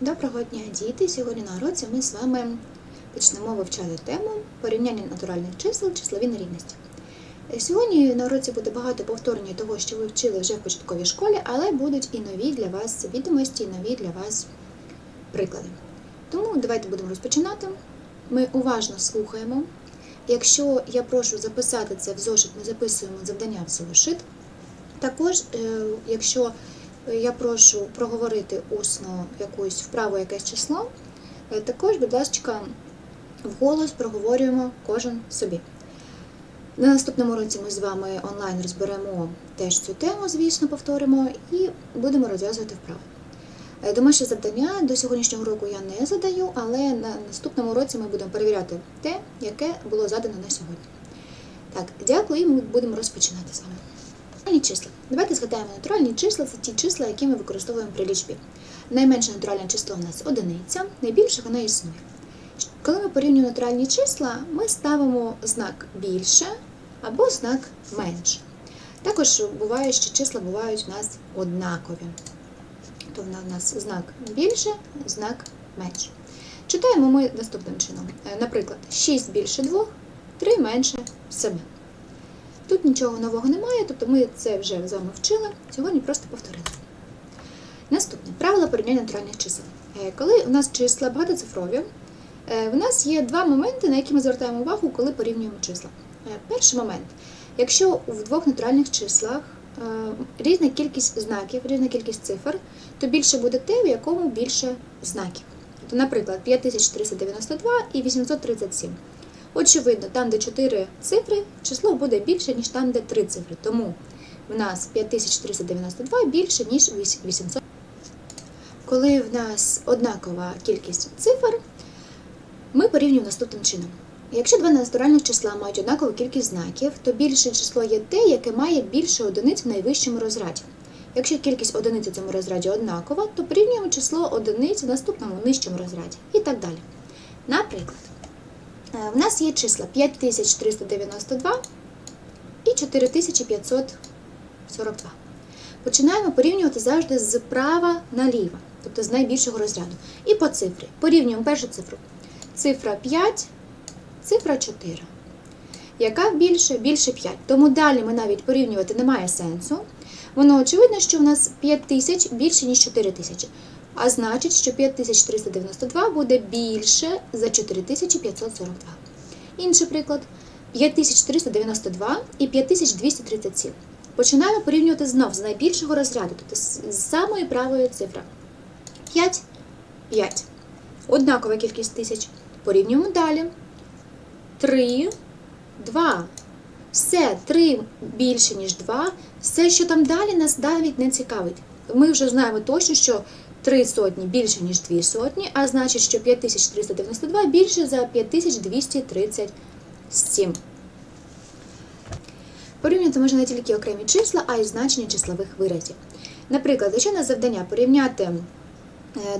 Доброго дня, діти! Сьогодні на уроці ми з вами почнемо вивчати тему порівняння натуральних чисел, числові нерівності. Е, Сьогодні на уроці буде багато повторення того, що ви вчили вже в початковій школі, але будуть і нові для вас відомості, і нові для вас приклади. Тому давайте будемо розпочинати. Ми уважно слухаємо. Якщо я прошу записати це в зошит, ми записуємо завдання в зошит. Також, е, якщо я прошу проговорити усно якусь вправу, якесь число, е, також, будь ласка, вголос проговорюємо кожен собі. На наступному році ми з вами онлайн розберемо теж цю тему, звісно, повторимо, і будемо розв'язувати вправи. Е, Домашнє завдання до сьогоднішнього року я не задаю, але на наступному році ми будемо перевіряти те, яке було задано на сьогодні. Так, дякую, і ми будемо розпочинати з вами. Натуральні числа. Давайте згадаємо натуральні числа це ті числа, які ми використовуємо при лічбі. Найменше натуральне число у нас одиниця, найбільше воно існує. Коли ми порівнюємо натуральні числа, ми ставимо знак більше або знак менше. Також буває, що числа бувають у нас однакові. То в нас знак більше, знак менше. Читаємо ми наступним чином. Наприклад, 6 більше 2, 3 менше 7. Тут нічого нового немає, тобто ми це вже з вами вчили, сьогодні просто повторили. Наступне правило порівняння натуральних чисел. Е, Коли у нас числа багатоцифрові, е, в нас є два моменти, на які ми звертаємо увагу, коли порівнюємо числа. Е, Перший момент. Якщо в двох натуральних числах різна кількість знаків, різна кількість цифр, то більше буде те, в якому більше знаків. Тобто, наприклад, 5392 і 837. Очевидно, там, де 4 цифри, число буде більше, ніж там, де 3 цифри. Тому в нас 5392 більше, ніж 800. Коли в нас однакова кількість цифр, ми порівнюємо наступним чином. Якщо два натуральних числа мають однакову кількість знаків, то більше число є те, яке має більше одиниць в найвищому розряді. Якщо кількість одиниць у цьому розряді однакова, то порівнюємо число одиниць в наступному нижчому розряді і так далі. Наприклад, в нас є числа 5392 і 4542. Починаємо порівнювати завжди з права наліво, тобто з найбільшого розряду. І по цифрі. Порівнюємо першу цифру. Цифра 5, цифра 4. Яка більше? Більше 5. Тому далі ми навіть порівнювати немає сенсу. Воно очевидно, що в нас 5000 більше, ніж 4000. А значить, що 5392 буде більше за 4542. Інший приклад 5392 і 5237. Починаємо порівнювати знов з найбільшого розряду, тобто з самої правої цифри. 5, 5. Однакова кількість тисяч. Порівнюємо далі. 3, 2. Все, 3 більше, ніж 2. Все, що там далі, нас навіть не цікавить. Ми вже знаємо точно, що 3 сотні більше, ніж 2 сотні, а значить, що 5392 більше за 5237. Порівняти можна не тільки окремі числа, а й значення числових виразів. Наприклад, якщо завдання порівняти е,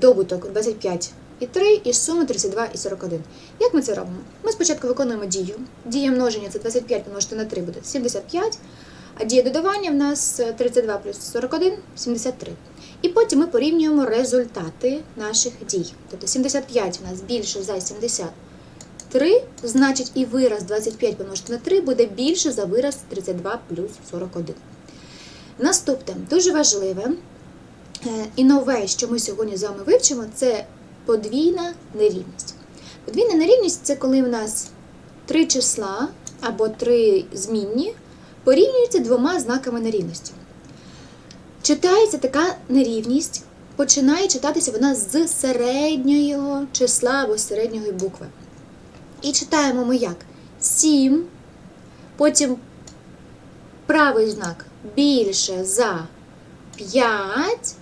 добуток 25 і 3 і суму 32 і 41. Як ми це робимо? Ми спочатку виконуємо дію. Дія множення це 25 помножити на 3 буде 75, а дія додавання в нас 32 плюс 41 73. І потім ми порівнюємо результати наших дій. Тобто 75 у нас більше за 73, значить і вираз 25 помножити на 3 буде більше за вираз 32 плюс 41. Наступне, дуже важливе е, і нове, що ми сьогодні з вами вивчимо, це подвійна нерівність. Подвійна нерівність це коли в нас три числа або три змінні порівнюються двома знаками нерівності. Читається така нерівність, починає читатися вона з середнього числа або середньої букви. І читаємо ми як 7, потім правий знак більше за 5,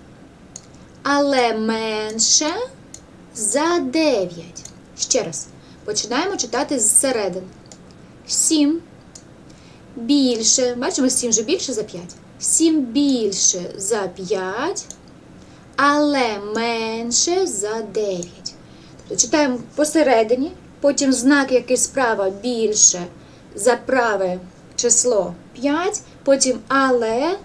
але менше за 9. Ще раз. Починаємо читати з середини. 7 більше, бачимо, 7 вже більше за 5. 7 більше за 5, але менше за 9. Тобто читаємо посередині, потім знак, який справа більше за праве число 5, потім але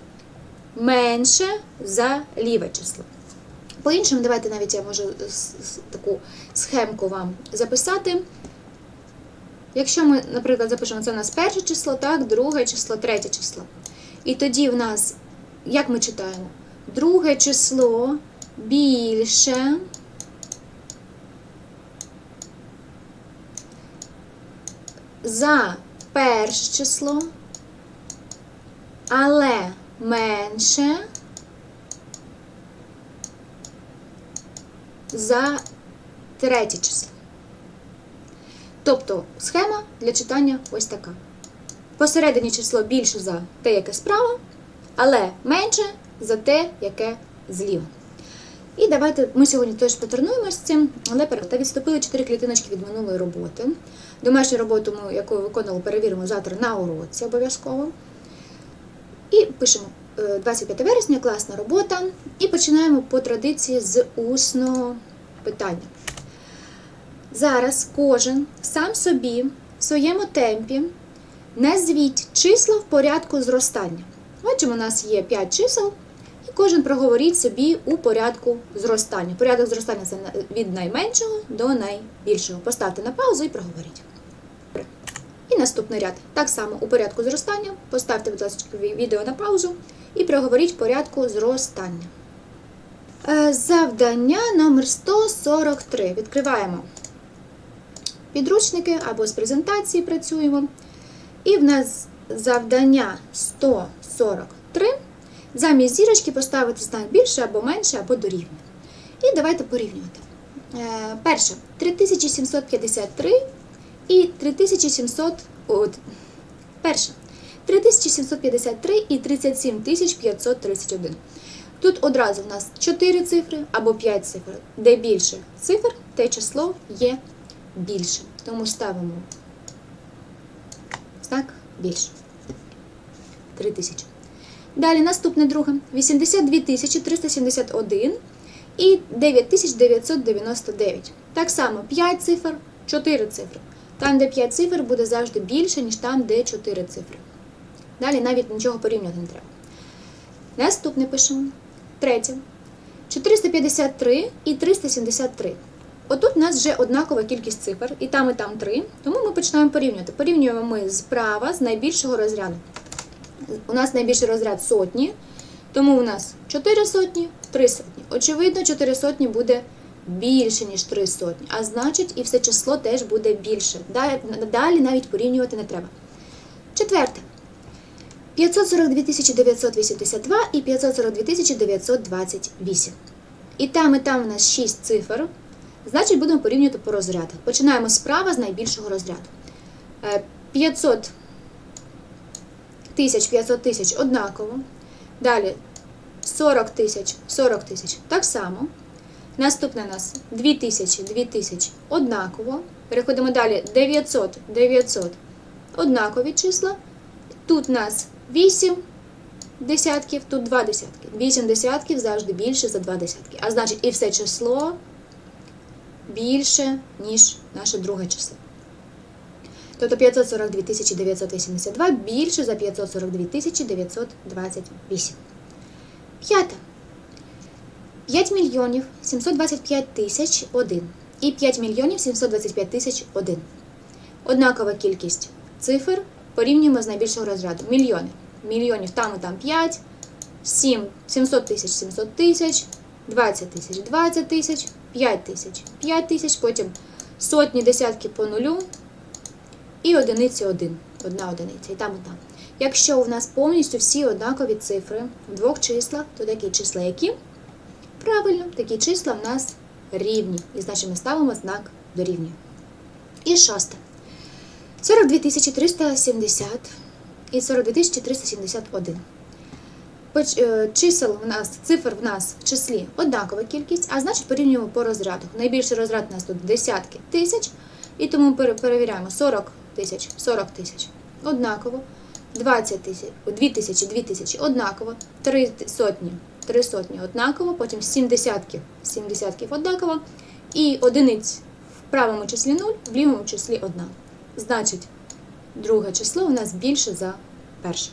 менше за ліве число. По-іншому, давайте навіть я можу таку схемку вам записати. Якщо ми, наприклад, запишемо це у нас перше число, так, друге число, третє число. І тоді в нас, як ми читаємо? Друге число більше. За перше число, але менше за третє число. Тобто схема для читання ось така. Посередині число більше за те, яке справа, але менше за те, яке зліва. І давайте ми сьогодні теж потренуємося з цим, але та відступили 4 клітиночки від минулої роботи. Домашню роботу, яку виконали, перевіримо завтра на уроці обов'язково. І пишемо е, 25 вересня, класна робота. І починаємо по традиції з усного питання. Зараз кожен сам собі в своєму темпі назвіть числа в порядку зростання. Бачимо, у нас є 5 чисел, і кожен проговоріть собі у порядку зростання. Порядок зростання це від найменшого до найбільшого. Поставте на паузу і проговоріть. І наступний ряд. Так само у порядку зростання. Поставте, будь ласка, відео на паузу і проговоріть в порядку зростання. Е, Завдання номер 143. Відкриваємо підручники або з презентації працюємо. І в нас завдання 143. Замість зірочки поставити знак більше або менше, або дорівнює. І давайте порівнювати. Е, Перше 3753 і 3700. От, перше 3753 і 37531. Тут одразу в нас 4 цифри або 5 цифр. Де більше цифр, те число є більше. Тому ставимо знак більше. 3000. Далі наступне друге. 82 371 і 9999. Так само 5 цифр, 4 цифри. Там, де 5 цифр, буде завжди більше, ніж там, де 4 цифри. Далі навіть нічого порівнювати не треба. Наступне пишемо. Третє. 453 і 373. Отут у нас вже однакова кількість цифр, і там, і там 3, тому ми починаємо порівнювати. Порівнюємо ми справа з найбільшого розряду. У нас найбільший розряд сотні, тому у нас 4 сотні, 3 сотні. Очевидно, 4 сотні буде більше, ніж 3 сотні, а значить, і все число теж буде більше. Далі навіть порівнювати не треба. Четверте. 542 982 і 542 928. І там, і там у нас 6 цифр. Значить, будемо порівнювати по розрядах. Починаємо справа з найбільшого розряду. Е, 500 тисяч, 500 тисяч однаково. Далі 40 тисяч, 40 тисяч так само. Наступне у нас 2 тисячі, 2 тисячі однаково. Переходимо далі 900, 900 однакові числа. Тут у нас 8 десятків, тут 2 десятки. 8 десятків завжди більше за 2 десятки. А значить, і все число більше, ніж наше друге число. Тобто 542 982 більше за 542 928. П'яте. 5 мільйонів 725 тисяч 1 і 5 мільйонів 725 тисяч 1. Однакова кількість цифр порівнюємо з найбільшого розряду. Мільйони. Мільйонів там і там 5, 7, 700 тисяч 700 тисяч, 20 тисяч 20 тисяч, 5 тисяч 5 тисяч, потім сотні десятки по нулю і одиниці один. Одна одиниця, і там, і там. Якщо у нас повністю всі однакові цифри в двох числах, то такі числа які? Правильно, такі числа в нас рівні. І значить ми ставимо знак дорівнює. І шосте. 42 370 і 42 371. Е, Чисел в нас, цифр в нас в числі однакова кількість, а значить порівнюємо по розряду. Найбільший розряд у нас тут десятки тисяч, і тому перевіряємо 40 тисяч, 40 тисяч однаково, 20 тисяч, 2 тисячі, 2 тисячі однаково, 3 сотні, 3 сотні однаково, потім 7 десятків, 7 десятків однаково, і одиниць в правому числі 0, в лівому числі 1. Значить, друге число у нас більше за перше.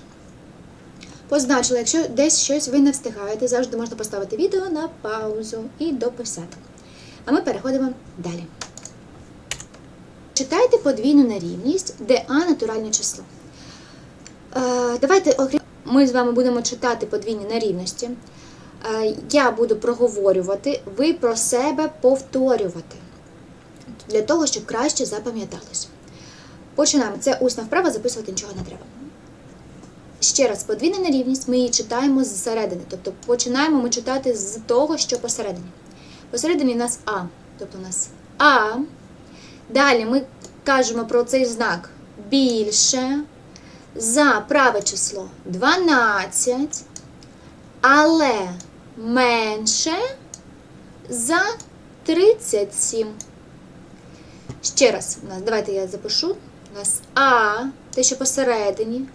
Позначила, якщо десь щось ви не встигаєте, завжди можна поставити відео на паузу і дописати. А ми переходимо далі. Читайте подвійну нерівність, де А натуральне число. Е, давайте ми з вами будемо читати подвійні нерівності. Е, я буду проговорювати, ви про себе повторювати. Для того, щоб краще запам'яталось. Починаємо. Це усна вправа, записувати нічого не треба. Ще раз, подвійна нерівність, ми її читаємо зсередини. Тобто починаємо ми читати з того, що посередині. Посередині в нас А. Тобто у нас А. Далі ми кажемо про цей знак більше. За праве число 12, але менше за 37. Ще раз, у нас, давайте я запишу. У нас А, те, що посередині,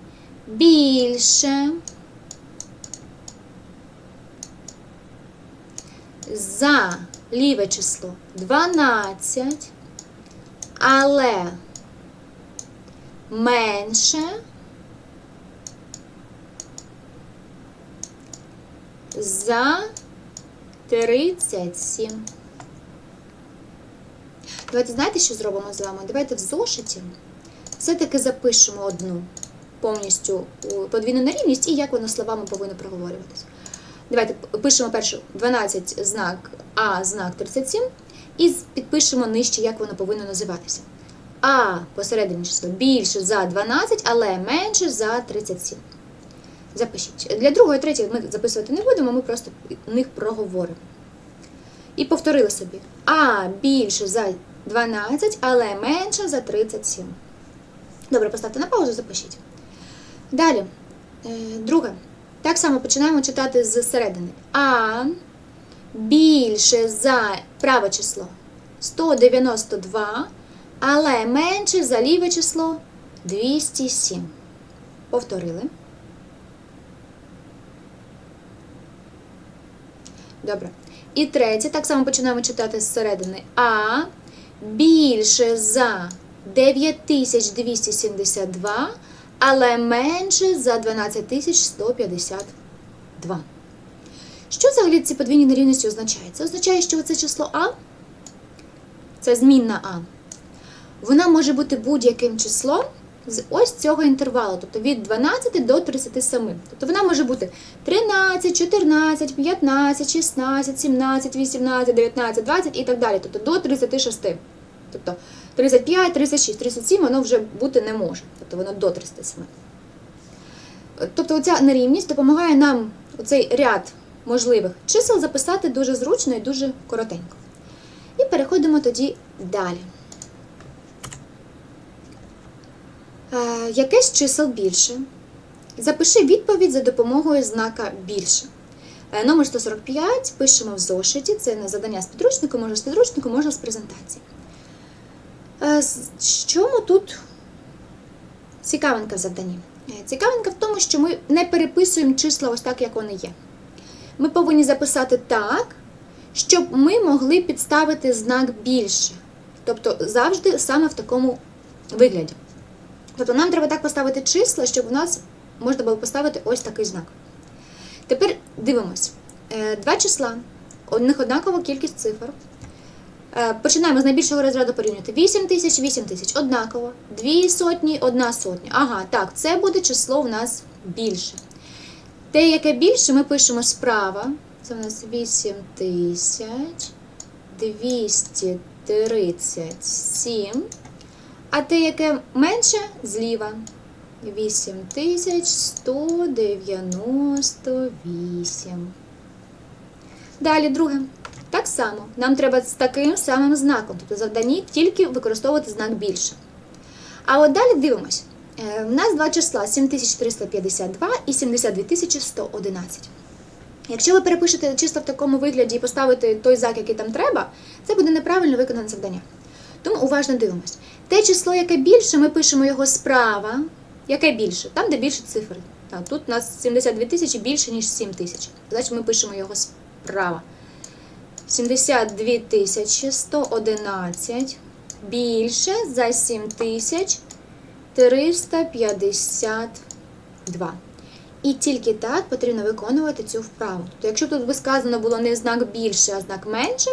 більше за ліве число 12, але менше за 37. Давайте знаєте, що зробимо з вами? Давайте в зошиті все-таки запишемо одну повністю подвійну нерівність і як вона словами повинна проговорюватися. Давайте пишемо першу 12 знак А знак 37 і підпишемо нижче, як воно повинно називатися. А посередині число більше за 12, але менше за 37. Запишіть. Для другої, третьої ми записувати не будемо, ми просто них проговоримо. І повторили собі. А більше за 12, але менше за 37. Добре, поставте на паузу, запишіть. Далі. Е, друге. Так само починаємо читати з середини. А більше за праве число 192, але менше за ліве число 207. Повторили. Добре. І третє, так само починаємо читати зсередини. А більше за 9272, але менше за 12152. Що взагалі ці подвійні нерівності означають? Це означає, що це число А, це змінна А, вона може бути будь-яким числом з ось цього інтервалу, тобто від 12 до 37. Тобто вона може бути 13, 14, 15, 16, 17, 18, 19, 20 і так далі. Тобто до 36. Тобто 35, 36, 37 воно вже бути не може. Тобто воно до 37. Тобто оця нерівність допомагає нам оцей ряд можливих чисел записати дуже зручно і дуже коротенько. І переходимо тоді далі. Е, Якесь чисел більше. Запиши відповідь за допомогою знака більше. Е, Номер 145 пишемо в зошиті. Це на завдання з підручнику, може з підручнику, може з презентації. Чому тут цікавинка в завданні? Е, Цікавинка в тому, що ми не переписуємо числа ось так, як вони є. Ми повинні записати так, щоб ми могли підставити знак більше. Тобто завжди саме в такому вигляді. Тобто нам треба так поставити числа, щоб у нас можна було поставити ось такий знак. Тепер дивимось. Е, Два числа, у них однакова кількість цифр. Е, Починаємо з найбільшого розряду порівнювати. 8 тисяч, 8 тисяч, однаково. Дві сотні, одна сотня. Ага, так, це буде число в нас більше. Те, яке більше, ми пишемо справа. Це у нас 8 тисяч 237. А те, яке менше, зліва. 8198. Далі друге. Так само. Нам треба з таким самим знаком. Тобто завданні тільки використовувати знак більше. А от далі дивимось. Е, У нас два числа 7352 і 72111. Якщо ви перепишете числа в такому вигляді і поставите той знак, який там треба, це буде неправильно виконане завдання. Тому уважно дивимось. Те число, яке більше, ми пишемо його справа. Яке більше? Там, де більше цифр. Тут у нас 72 тисячі більше, ніж 7 тисяч. Значить, ми пишемо його справа. 72 тисячі 111 більше за 7 тисяч 352. І тільки так потрібно виконувати цю вправу. Тобто, якщо тут би сказано було не знак більше, а знак менше,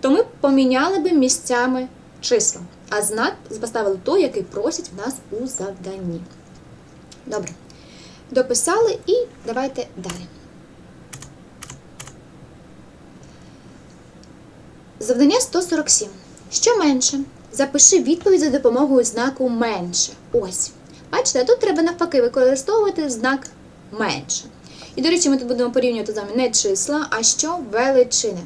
то ми поміняли би місцями числа, а знак поставили той, який просять в нас у завданні. Добре. Дописали і давайте далі. Завдання 147. Що менше? Запиши відповідь за допомогою знаку менше. Ось. Бачите, тут треба навпаки використовувати знак менше. І, до речі, ми тут будемо порівнювати з вами не числа, а що величини.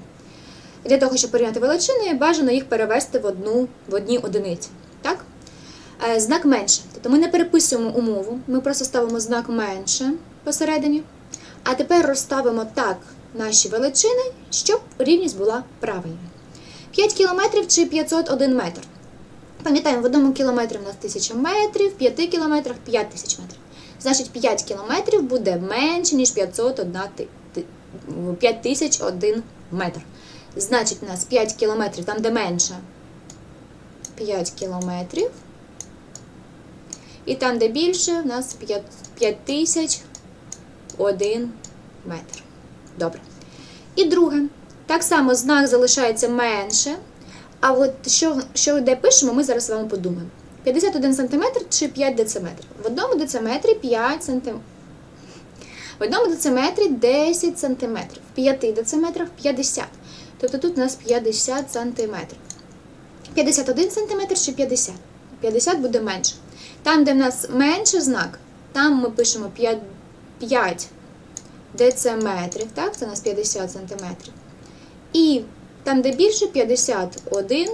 Для того, щоб порівняти величини, бажано їх перевести в одну в одні одиниці. Так? Е, Знак менше. Тобто ми не переписуємо умову, ми просто ставимо знак менше посередині. А тепер розставимо так наші величини, щоб рівність була правильною. 5 кілометрів чи 501 метр. Пам'ятаємо, в одному кілометрі в нас 1000 метрів, в 5 кілометрах 5000 метрів. Значить, 5 кілометрів буде менше, ніж 501 ти- ти- 5001 метр. Значить, у нас 5 кілометрів, там де менше 5 кілометрів. І там, де більше, у нас 5001 метр. Добре. І друге. Так само знак залишається менше. А от що, що де пишемо, ми зараз з вами подумаємо. 51 см чи 5 дециметрів. В одному дециметрі 5 см. В одному дециметрі 10 см. В 5 дециметрах 50. Тобто тут у нас 50 см. 51 см чи 50? 50 буде менше. Там, де в нас менше знак, там ми пишемо 5, 5 дециметрів. Так, це у нас 50 сантиметрів. І там, де більше 51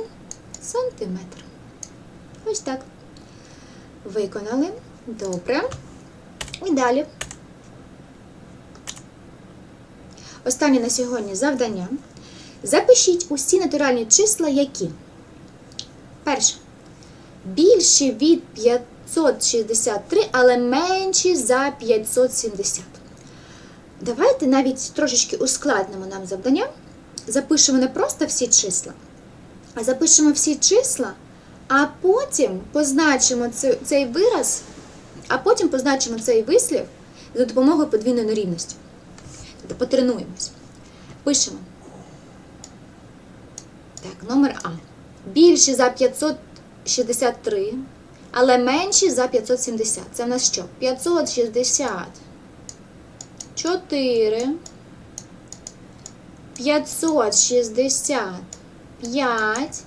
сантиметр. Ось так. Виконали. Добре. І далі. Останнє на сьогодні завдання. Запишіть усі натуральні числа, які. Перше. Більші від 563, але менші за 570. Давайте навіть трошечки ускладнимо нам завдання запишемо не просто всі числа, а запишемо всі числа, а потім позначимо цей, вираз, а потім позначимо цей вислів за допомогою подвійної нерівності. Тобто потренуємось. Пишемо. Так, номер А. Більше за 563, але менші за 570. Це в нас що? 564. 565,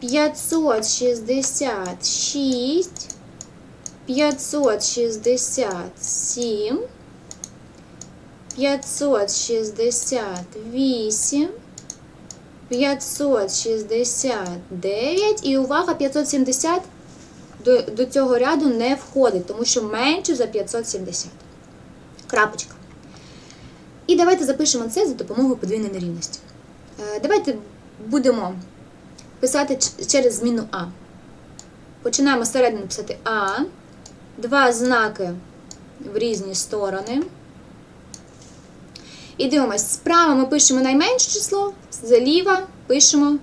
566, 567, 568, 569 і увага, 570 до, до цього ряду не входить, тому що менше за 570. Крапочка. І давайте запишемо це за допомогою подвійної нерівності. Е, Давайте будемо писати через зміну А. Починаємо зсередини писати А. Два знаки в різні сторони. І дивимось, справа ми пишемо найменше число, зліва пишемо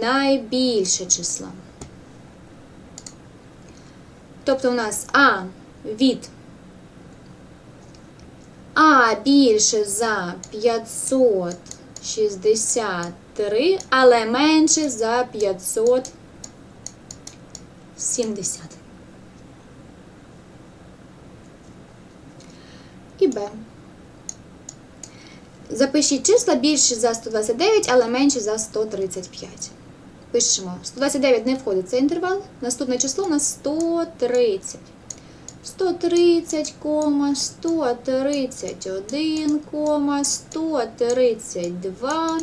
найбільше число. Тобто у нас А від а більше за 563, але менше за 570. І Б. Запишіть числа більше за 129, але менше за 135. Пишемо. 129 не входить в цей інтервал. Наступне число у нас 130. 130, 131, 132,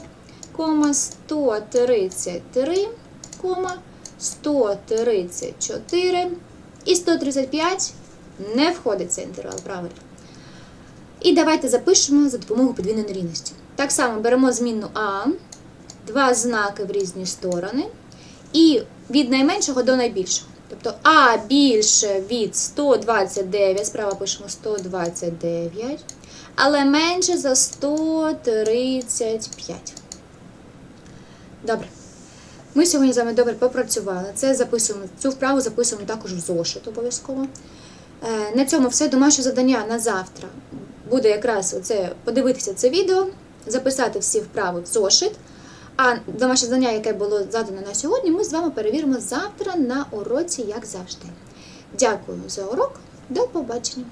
133, 134 і 135 не входить цей інтервал, правильно. І давайте запишемо за допомогою подвійної нерівності. Так само беремо змінну А, два знаки в різні сторони, і від найменшого до найбільшого. Тобто А більше від 129, справа пишемо 129, але менше за 135. Добре. Ми сьогодні з вами добре попрацювали. Це записуємо, цю вправу записуємо також в зошит обов'язково. Е, На цьому все домашнє завдання на завтра буде якраз оце подивитися це відео, записати всі вправи в зошит. А домашнє завдання, яке було задано на сьогодні, ми з вами перевіримо завтра на уроці, як завжди. Дякую за урок. До побачення!